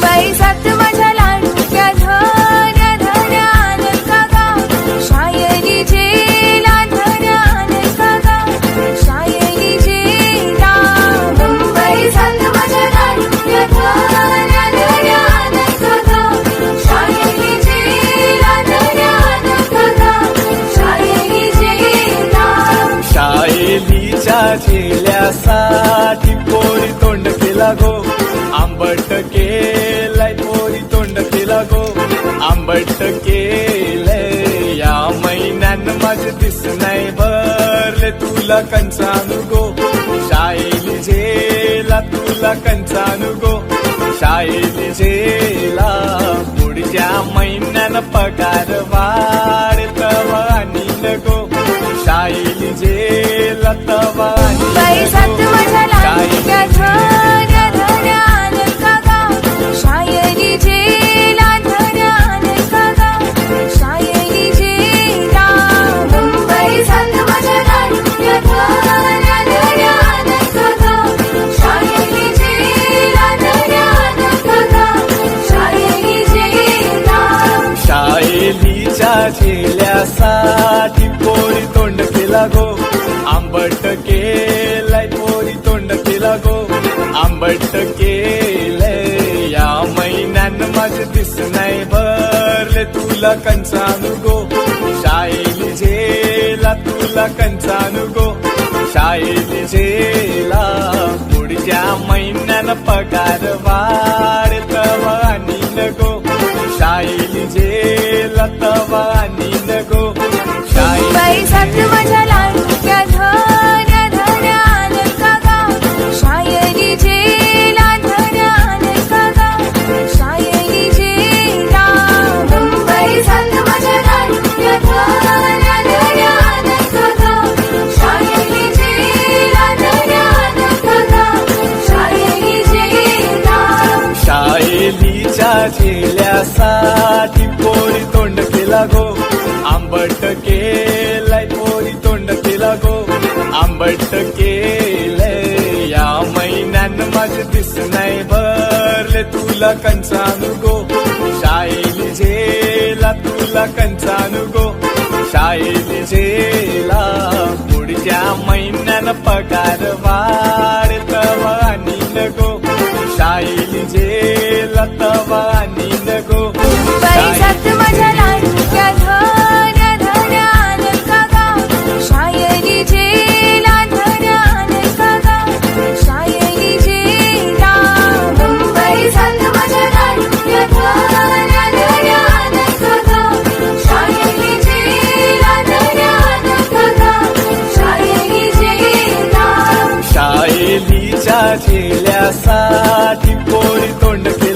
मुंबई सात माझ्या लाडक्या धन्या धन्या आनंद काका शायरी जेला धन्या आनंद काका शायरी मुंबई सात माझ्या लाडक्या धन्या धन्या शायरी धन्या शायरी पोरी तोंड केला गो. आंबट के केला आंबट केलंय या महिन्यान माझं दिस नाही भरले तुला कंचा गो शाळेली झेला तुला कंचा गो शाळेली झेला पुढच्या महिन्यानं पगार वाढत आणि गो आंबट केलाय पोरी तोंड तिला गो आंबट केलंय या महिन्यान माझं दिस नाही भरले तुला कंचानु गो शाईली झेला तुला कंचानु गो शाईली झेला पुढच्या महिन्यान पगार वा झेल्यासाठी पोरी तोंड केला गो. आंबट केलाय पोरी तोंड केला गो. आंबट केलंय या महिन्यान माझं दिस नाही भरले तुला कंचानु गो. शाईल झेला तुला कंचानु गो. शाळेली झेला पुढच्या महिन्यानं पगार वा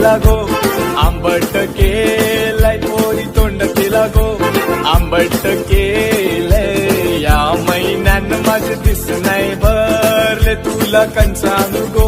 तोंड केला गो आंबट केलाय पोरी तोंड केला गो आंबट केलय या महिन्यान माझं दिस नाही भरले तुला कंचा गो